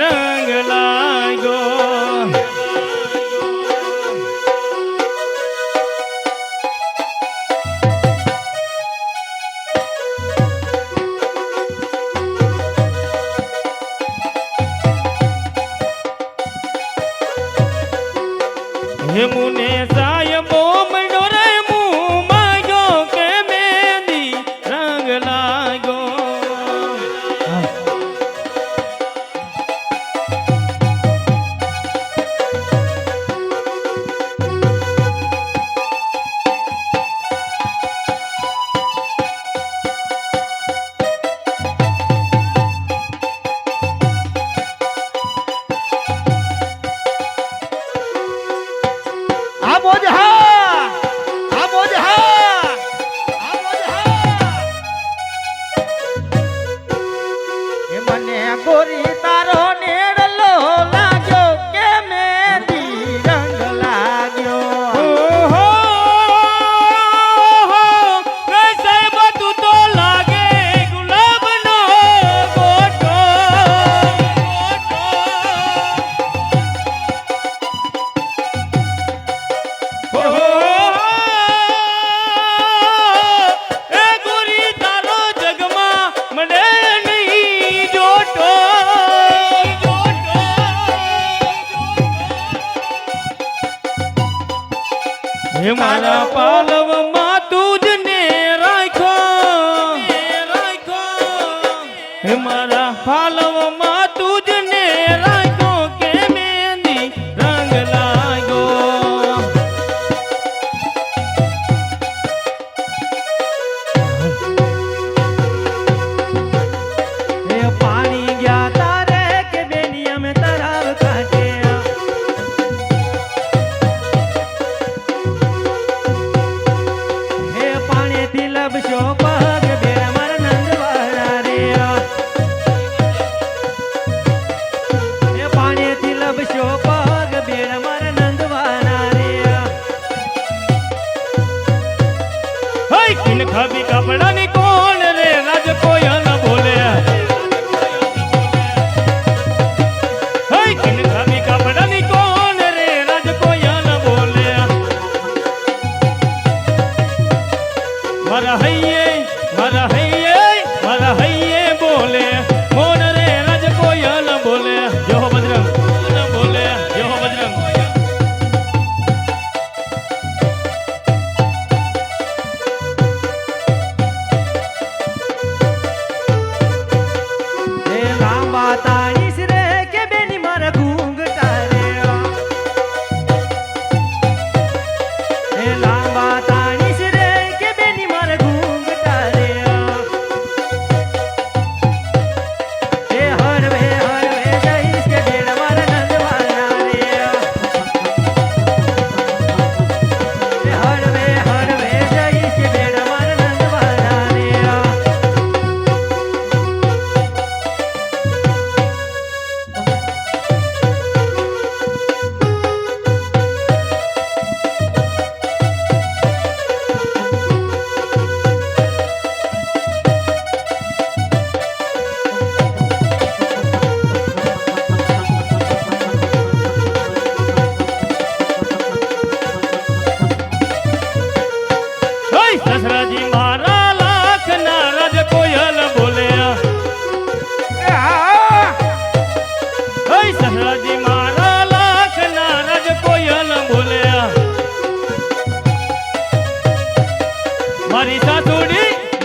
રંગ લાગ્યો હે મુને સાયબો acabou de காலவமா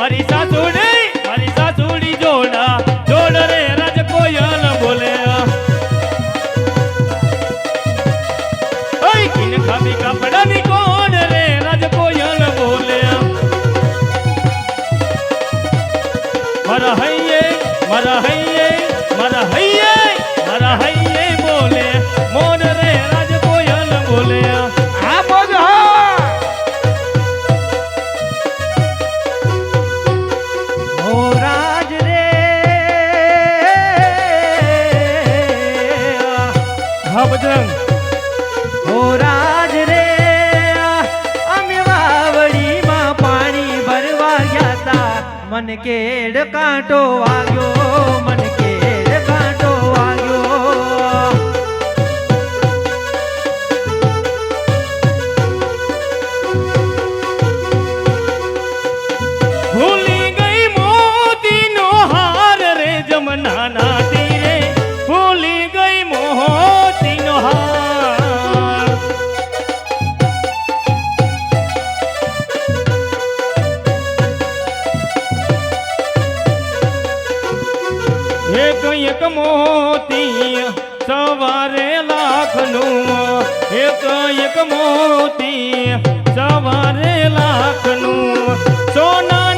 મારી સાસુડી મારી સાસુડી જોડા, જોડ રે રાજ કોયલ બોલે ઓય કિન ખામી કપડાની કોણ મારા હૈયે મારા હૈયે મારા હૈયે મારા હૈયે. મન કેડ કાંટો આવ્યો મન કેડ કાંટો આવ્યો ભૂલી ગઈ મોતીનો હાર રે જમના એક એક મોતી સવારે લાખનું એક એક મોતી સવારે લાખનું સોના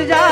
जा